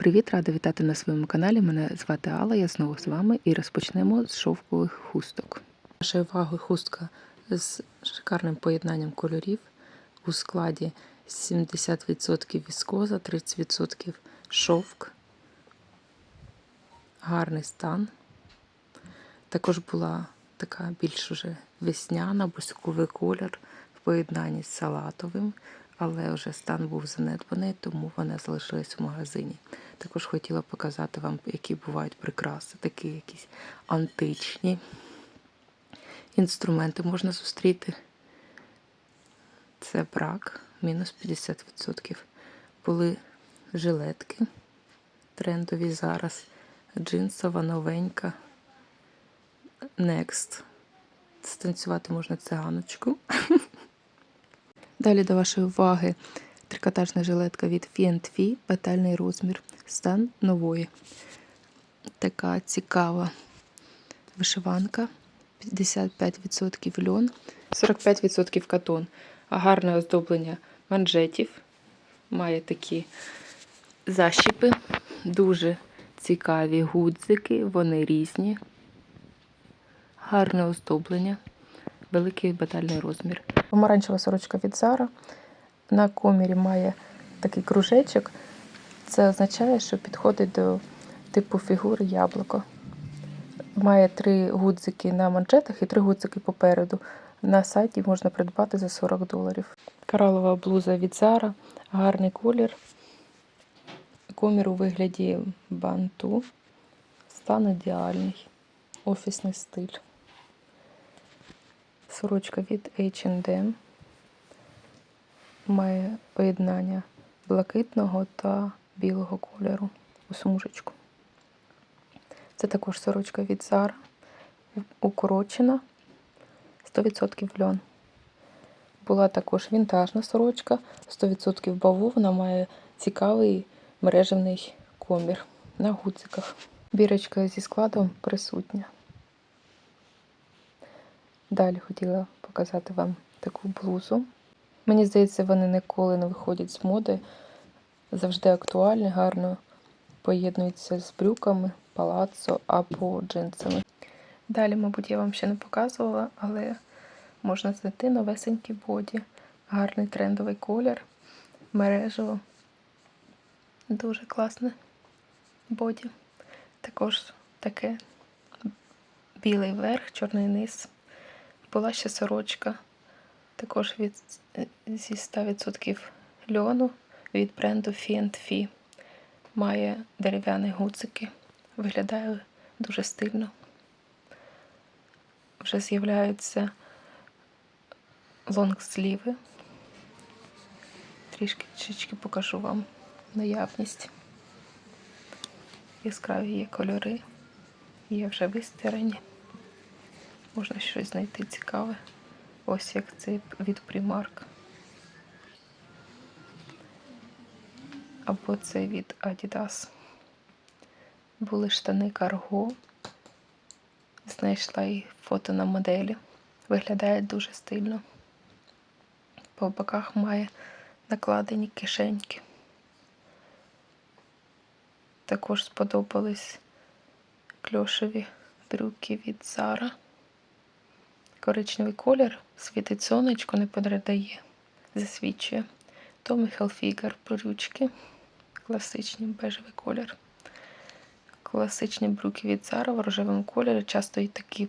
Привіт, рада вітати на своєму каналі. Мене звати Алла, я знову з вами і розпочнемо з шовкових хусток. Вашої уваги хустка з шикарним поєднанням кольорів у складі 70% віскоза, 30% шовк, гарний стан. Також була така більш уже весняна, бусковий колір в поєднанні з салатовим, але вже стан був занедбаний, тому вона залишилась в магазині. Також хотіла показати вам, які бувають прикраси, такі якісь античні інструменти можна зустріти. Це брак, мінус 50%. Були жилетки трендові зараз, джинсова, новенька. Next. Станцювати можна циганочку. Далі до вашої уваги трикотажна жилетка від FNTV, батальний розмір, стан нової. Така цікава вишиванка. 55% льон, 45% катон. Гарне оздоблення манжетів. Має такі защіпи, дуже цікаві гудзики, вони різні. Гарне оздоблення, великий батальний розмір. Помаранчева сорочка від Zara. На комірі має такий кружечок. Це означає, що підходить до типу фігури яблуко. Має три гудзики на манжетах і три гудзики попереду. На сайті можна придбати за 40 доларів. Коралова блуза від Zara, гарний колір. Комір у вигляді банту. Стан ідеальний. Офісний стиль. Сорочка від H&M. Має поєднання блакитного та білого кольору у смужечку. Це також сорочка від Zara, укорочена 100% льон. Була також вінтажна сорочка, 100% бавовна, має цікавий мережевний комір на гудзиках. Бірочка зі складом присутня. Далі хотіла показати вам таку блузу. Мені здається, вони ніколи не виходять з моди. Завжди актуальні, гарно поєднуються з брюками, палаццо або джинсами. Далі, мабуть, я вам ще не показувала, але можна знайти новесенький боді. Гарний трендовий колір, мережево. Дуже класне боді. Також таке білий верх, чорний низ. Була ще сорочка, також від, зі 100% льону від бренду Fee Має дерев'яні гудзики, виглядає дуже стильно. Вже з'являються лонгсліви. Трішки трішки покажу вам наявність. Яскраві є кольори, є вже вистирані. Можна щось знайти цікаве. Ось як цей від Primark. Або це від Adidas. Були штани Cargo. Знайшла і фото на моделі. Виглядає дуже стильно. По боках має накладені кишеньки. Також сподобались кльошеві брюки від Zara. Коричневий колір, світить сонечко, не передає, засвічує. Tommy Hilfiger брючки. Класичний бежевий колір. Класичні брюки від Zara в рожевому кольорі. Часто і такі,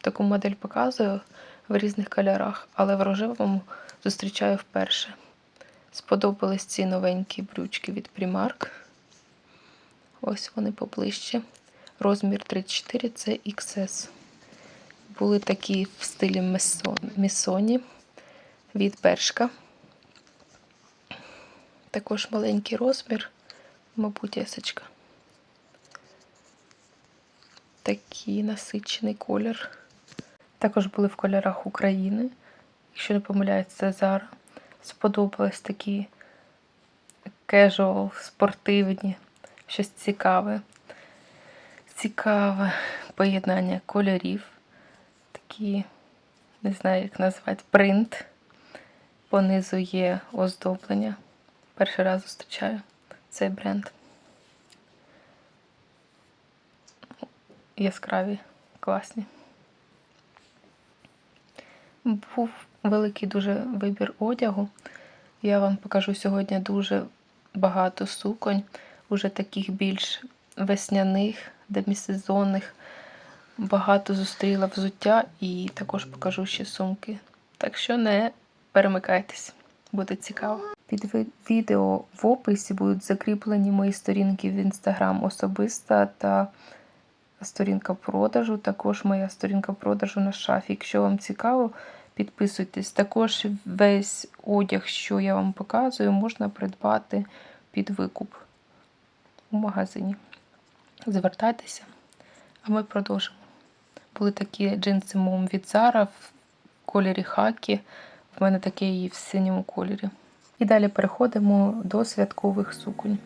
таку модель показую в різних кольорах, але в рожевому зустрічаю вперше. Сподобались ці новенькі брючки від Primark. Ось вони поближче. Розмір 34 це XS. Були такі в стилі Місоні від Бершка. Також маленький розмір, мабуть, ясочка. Такий насичений колір. Також були в кольорах України. Якщо не це Zara. Сподобались такі casual, спортивні, щось цікаве. Цікаве поєднання кольорів такі, не знаю, як назвати, принт. Понизу є оздоблення. Перший раз зустрічаю цей бренд. Яскраві, класні. Був великий дуже вибір одягу. Я вам покажу сьогодні дуже багато суконь, уже таких більш весняних, демісезонних. Багато зустріла взуття і також покажу ще сумки. Так що не перемикайтесь, буде цікаво. Під відео в описі будуть закріплені мої сторінки в інстаграм особиста та сторінка продажу. Також моя сторінка продажу на шафі. Якщо вам цікаво, підписуйтесь. Також весь одяг, що я вам показую, можна придбати під викуп у магазині. Звертайтеся, а ми продовжимо. Були такі джинси мом від Zara в кольорі хакі. В мене таке і в синьому кольорі. І далі переходимо до святкових суконь.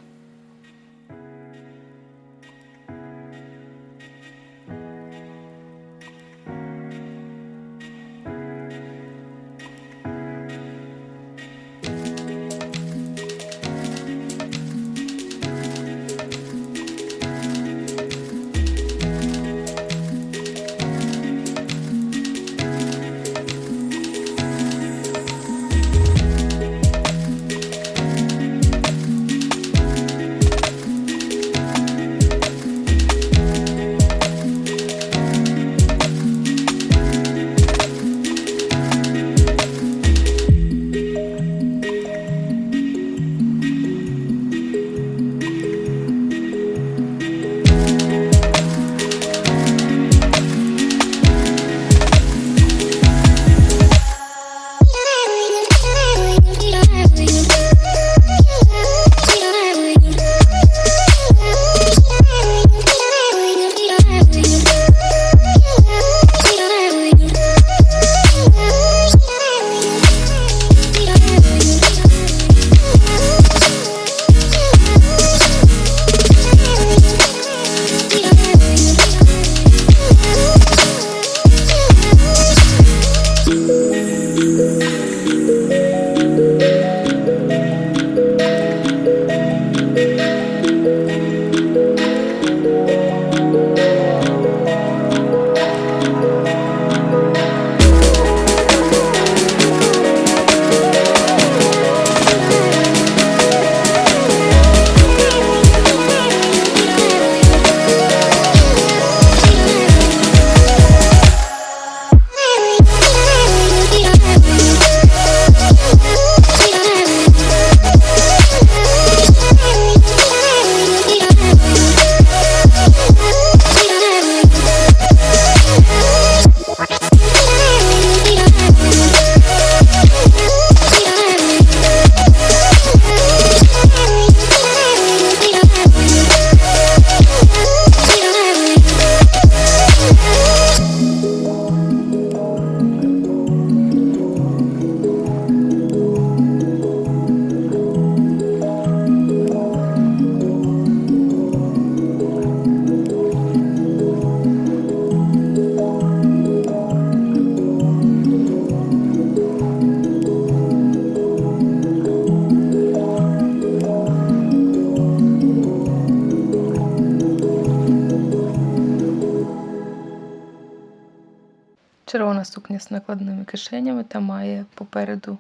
Кишенями та має попереду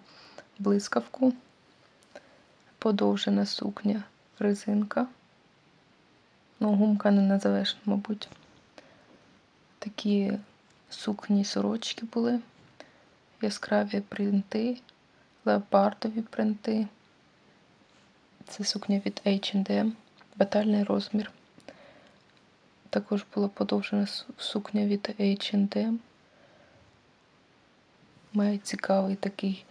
блискавку. Подовжена сукня резинка. Ну, гумка не назовеш, мабуть. Такі сукні сорочки були. Яскраві принти, леопардові принти. Це сукня від H&M, батальний розмір. Також була подовжена сукня від H&M. Має цікавий такий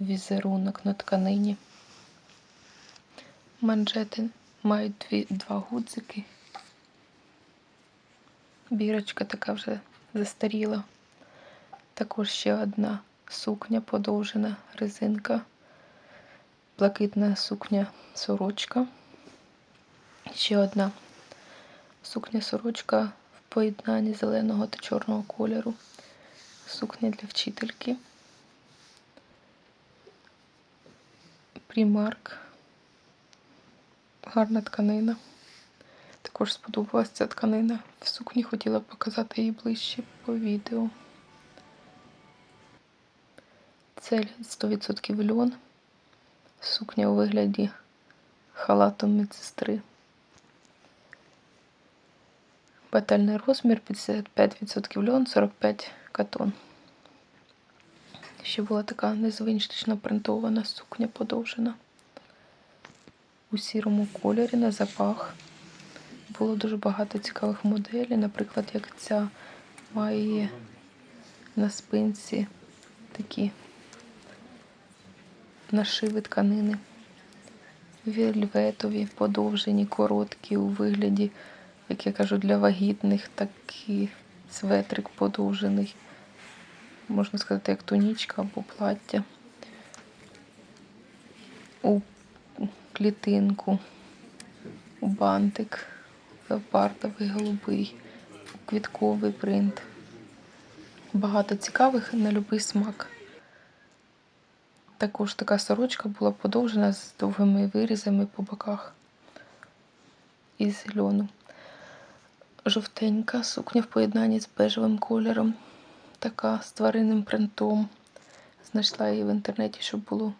візерунок на тканині. Манжети мають дві, два гудзики. Бірочка така вже застаріла. Також ще одна сукня подовжена резинка. Блакитна сукня сорочка. Ще одна сукня сорочка в поєднанні зеленого та чорного кольору. Сукня для вчительки. Примарк. Гарна тканина. Також сподобалася ця тканина. В сукні хотіла показати її ближче по відео. Це 100% льон. Сукня у вигляді халату медсестри. Батальний розмір 55% льон, 45 катон. Ще була така незвична принтована сукня подовжена. У сірому кольорі на запах. Було дуже багато цікавих моделей. Наприклад, як ця має на спинці такі нашиви тканини. Вельветові, подовжені, короткі у вигляді, як я кажу, для вагітних, такий светрик подовжений. Можна сказати, як тунічка або плаття. У клітинку, у бантик, леопардовий, голубий, квітковий принт. Багато цікавих на будь-який смак. Також така сорочка була подовжена з довгими вирізами по боках із льону. Жовтенька сукня в поєднанні з бежевим кольором, така з тваринним принтом. Знайшла її в інтернеті, щоб було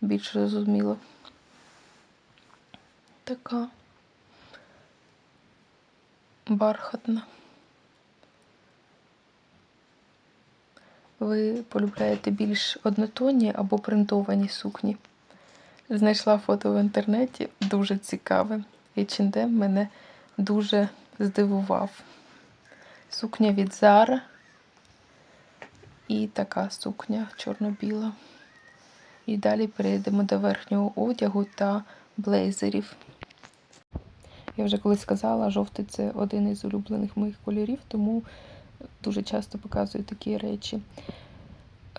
більш зрозуміло. Така бархатна. Ви полюбляєте більш однотонні або принтовані сукні. Знайшла фото в інтернеті, дуже цікаве. H&M мене дуже здивував. Сукня від Zara і така сукня чорно-біла. І далі перейдемо до верхнього одягу та блейзерів. Я вже колись сказала, жовтий це один із улюблених моїх кольорів, тому дуже часто показую такі речі.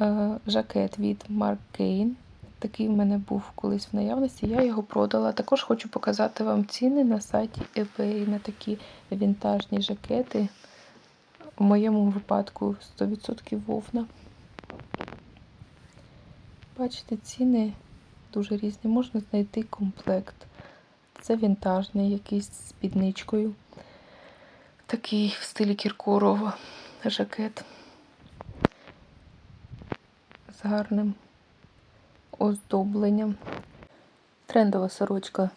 Е, Жакет від Mark Kane. Такий в мене був колись в наявності, я його продала. Також хочу показати вам ціни на сайті eBay на такі вінтажні жакети. В моєму випадку 100% вовна. Бачите, ціни дуже різні. Можна знайти комплект. Це вінтажний, якийсь з спідничкою. Такий в стилі Кіркорова жакет з гарним оздобленням. Трендова сорочка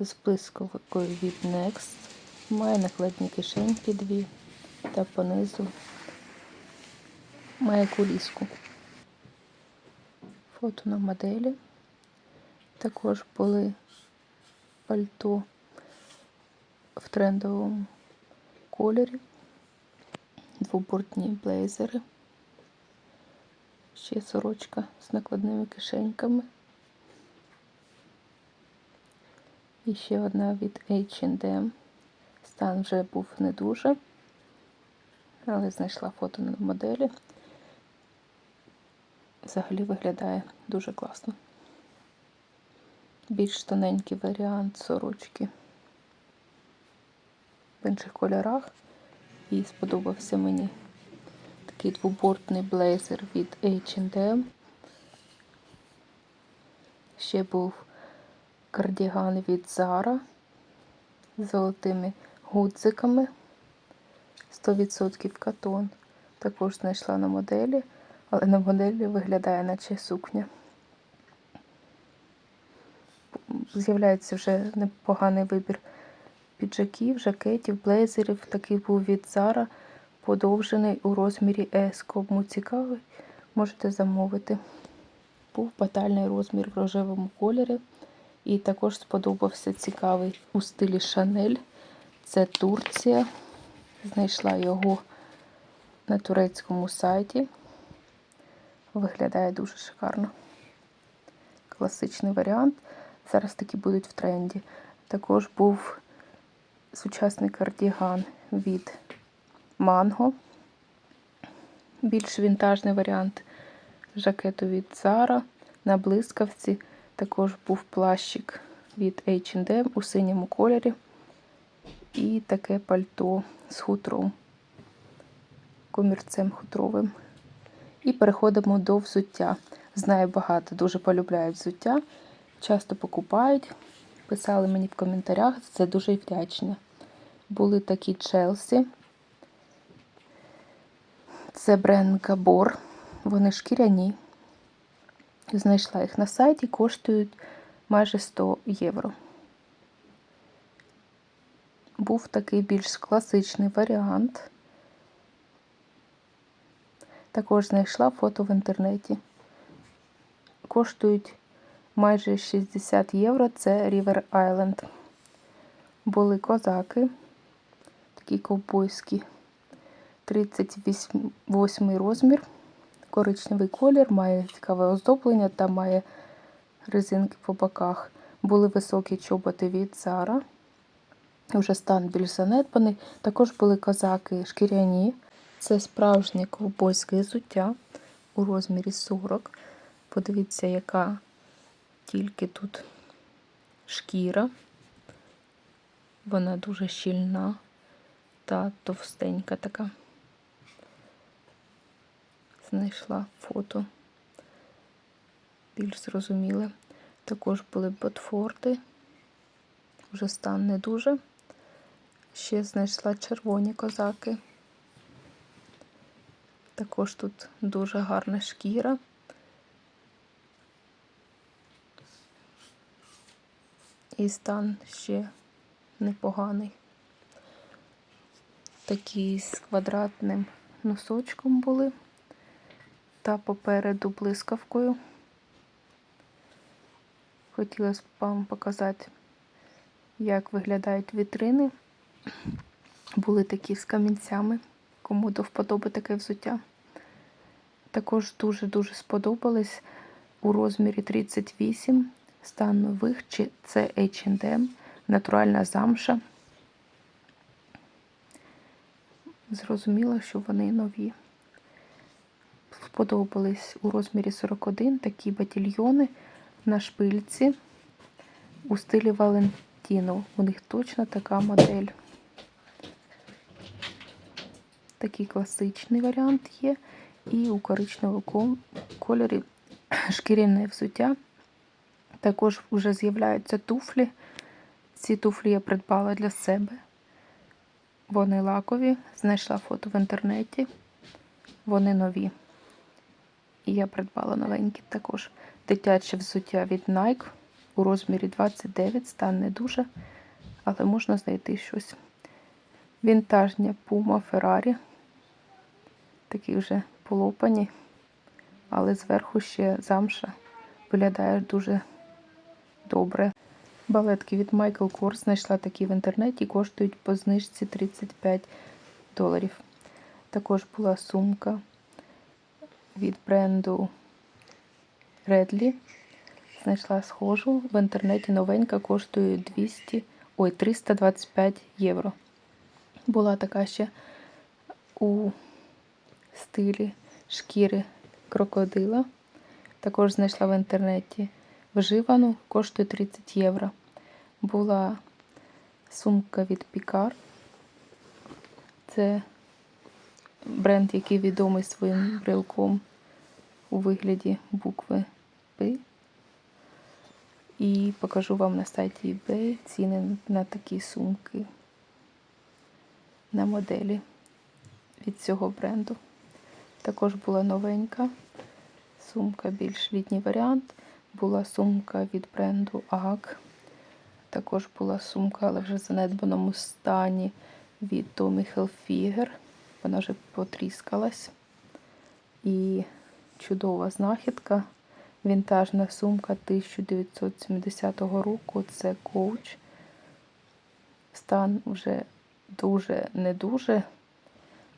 з блискавкою від Next. Має накладні кишеньки дві та понизу має куліску. Фото на моделі. Також були пальто в трендовому кольорі, двобортні блейзери, ще сорочка з накладними кишеньками. І ще одна від H&M. Стан вже був не дуже, але знайшла фото на моделі. Взагалі виглядає дуже класно. Більш тоненький варіант сорочки в інших кольорах. І сподобався мені такий двобортний блейзер від H&M. Ще був кардіган від Zara з золотими гудзиками. 100% катон. Також знайшла на моделі, але на моделі виглядає наче сукня. З'являється вже непоганий вибір піджаків, жакетів, блейзерів. Такий був від Zara, подовжений у розмірі S. Кому цікавий, можете замовити. Був батальний розмір в рожевому кольорі. І також сподобався цікавий у стилі Шанель. Це Турція. Знайшла його на турецькому сайті. Виглядає дуже шикарно. Класичний варіант. Зараз такі будуть в тренді. Також був сучасний кардіган від Mango. Більш вінтажний варіант жакету від Zara. На блискавці також був плащик від H&M у синьому кольорі. І таке пальто з хутром, комірцем хутровим. І переходимо до взуття. Знаю, багато дуже полюбляють взуття, часто покупають. писали мені в коментарях, це дуже вдячна. Були такі Челсі. Це бренд Габор. Вони шкіряні. Знайшла їх на сайті, коштують майже 100 євро. Був такий більш класичний варіант. Також знайшла фото в інтернеті. Коштують майже 60 євро. Це River Island. Були козаки, такі ковбойські, 38 розмір, коричневий колір, має цікаве оздоблення та має резинки по боках. Були високі чоботи від Zara. Вже стан більш занедбаний. Також були козаки шкіряні. Це справжнє ковбойське взуття у розмірі 40. Подивіться, яка тільки тут шкіра. Вона дуже щільна та товстенька така. Знайшла фото більш зрозуміле. Також були ботфорди. Вже стан не дуже. Ще знайшла червоні козаки. Також тут дуже гарна шкіра. І стан ще непоганий. Такі з квадратним носочком були та попереду блискавкою. Хотілося б вам показати, як виглядають вітрини. Були такі з камінцями, кому до вподоби таке взуття. Також дуже-дуже сподобались у розмірі 38 стан нових, чи це H&M, натуральна замша. Зрозуміло, що вони нові. Сподобались у розмірі 41 такі батільйони на шпильці у стилі Валентіно. У них точно така модель. Такий класичний варіант є. І у коричневому кольорі шкіряне взуття. Також вже з'являються туфлі. Ці туфлі я придбала для себе. Вони лакові. Знайшла фото в інтернеті. Вони нові. І я придбала новенькі також. Дитяче взуття від Nike у розмірі 29, стан не дуже, але можна знайти щось. Вінтажня Puma Ferrari. Такі вже полопані, але зверху ще замша виглядає дуже добре. Балетки від Michael Kors знайшла такі в інтернеті, коштують по знижці 35 доларів. Також була сумка від бренду Redley. Знайшла схожу. В інтернеті новенька коштує 200, ой, 325 євро. Була така ще у стилі шкіри крокодила. Також знайшла в інтернеті вживану, коштує 30 євро. Була сумка від Picard. Це бренд, який відомий своїм брелком у вигляді букви П. І покажу вам на сайті eBay ціни на такі сумки на моделі від цього бренду. Також була новенька сумка, більш літній варіант. Була сумка від бренду AG. Також була сумка, але вже в занедбаному стані від Tommy Hilfiger. Вона вже потріскалась. І чудова знахідка. Вінтажна сумка 1970 року. Це коуч. Стан вже дуже не дуже,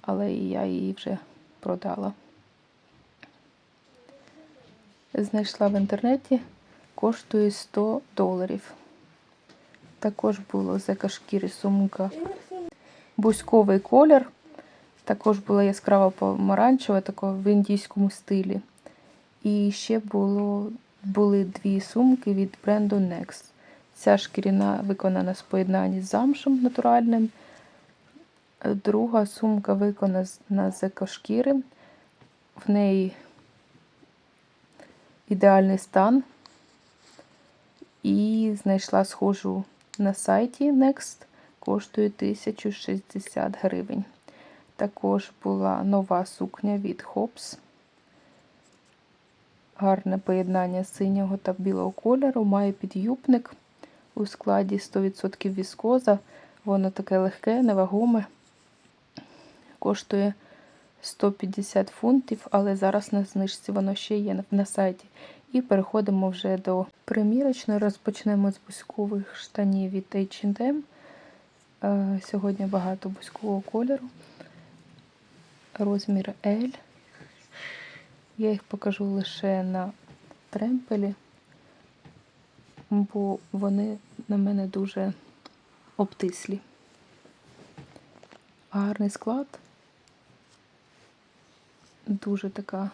але я її вже продала. Знайшла в інтернеті, коштує 100 доларів. Також було з екошкіри сумка бузьковий колір. Також була яскрава помаранчева, такого в індійському стилі. І ще було, були дві сумки від бренду Next. Ця шкіряна виконана з поєднанні з замшем натуральним. Друга сумка виконана з екошкіри. В неї ідеальний стан. І знайшла схожу на сайті Next, коштує 1060 гривень. Також була нова сукня від Hops. Гарне поєднання синього та білого кольору. Має підюбник у складі 100% віскоза. Воно таке легке, невагоме. Коштує 150 фунтів, але зараз на знижці воно ще є на сайті. І переходимо вже до примірочної. Розпочнемо з бузькових штанів від H&M. Е, Сьогодні багато бузькового кольору. Розмір L. Я їх покажу лише на тремпелі, бо вони на мене дуже обтислі. Гарний склад. Дуже така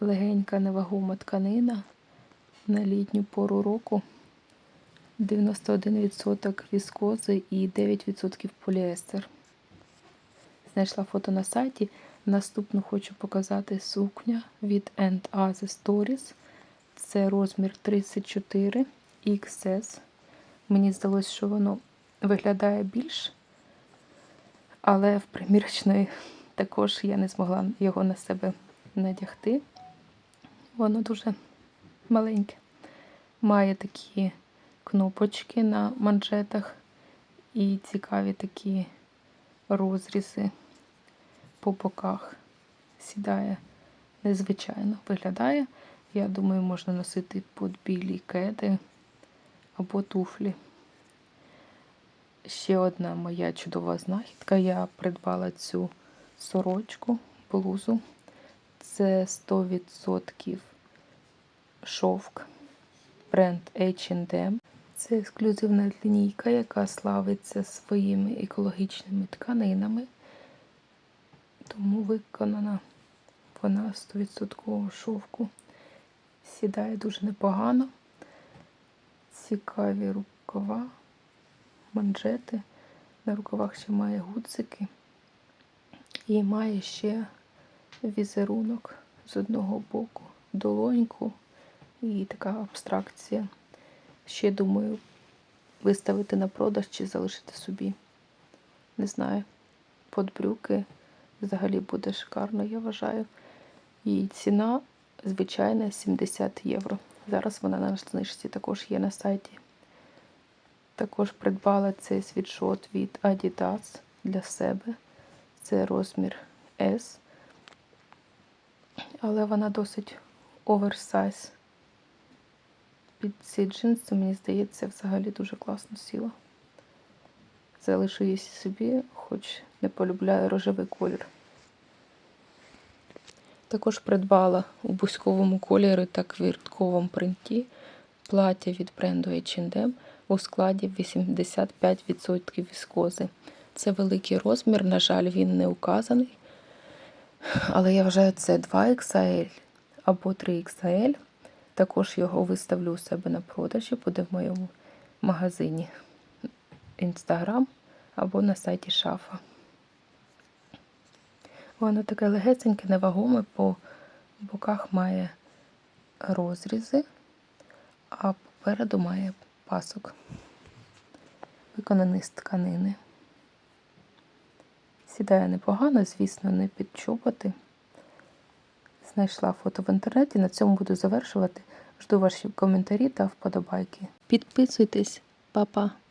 легенька невагома тканина на літню пору року. 91% віскози і 9% поліестер. Знайшла фото на сайті. Наступну хочу показати сукня від End The Stories. Це розмір 34 XS. Мені здалося, що воно виглядає більш, але в примірочної також я не змогла його на себе надягти. Воно дуже маленьке. Має такі кнопочки на манжетах і цікаві такі розрізи по боках. Сідає незвичайно виглядає. Я думаю, можна носити під білі кеди або туфлі. Ще одна моя чудова знахідка. Я придбала цю сорочку, блузу. Це 100% шовк бренд H&M. Це ексклюзивна лінійка, яка славиться своїми екологічними тканинами. Тому виконана вона 100% шовку. Сідає дуже непогано. Цікаві рукава, манжети. На рукавах ще має гудзики. І має ще візерунок з одного боку, долоньку і така абстракція. Ще думаю, виставити на продаж чи залишити собі. Не знаю, под брюки взагалі буде шикарно, я вважаю. І ціна, звичайна, 70 євро. Зараз вона на знижці також є на сайті. Також придбала цей світшот від Adidas для себе. Це розмір S. Але вона досить оверсайз. Під ці джинси, мені здається, взагалі дуже класно сіла. Залишу її собі, хоч не полюбляю рожевий колір. Також придбала у бузьковому кольорі та квіртковому принті плаття від бренду H&M у складі 85% віскози. Це великий розмір, на жаль, він не указаний. Але я вважаю, це 2XL або 3XL. Також його виставлю у себе на продажі, буде в моєму магазині Instagram або на сайті Шафа. Воно таке легесеньке, невагоме, по боках має розрізи, а попереду має пасок, виконаний з тканини. Сідає непогано, звісно, не під чоботи. Знайшла фото в інтернеті. На цьому буду завершувати. Жду ваші коментарі та вподобайки. Підписуйтесь, Па-па!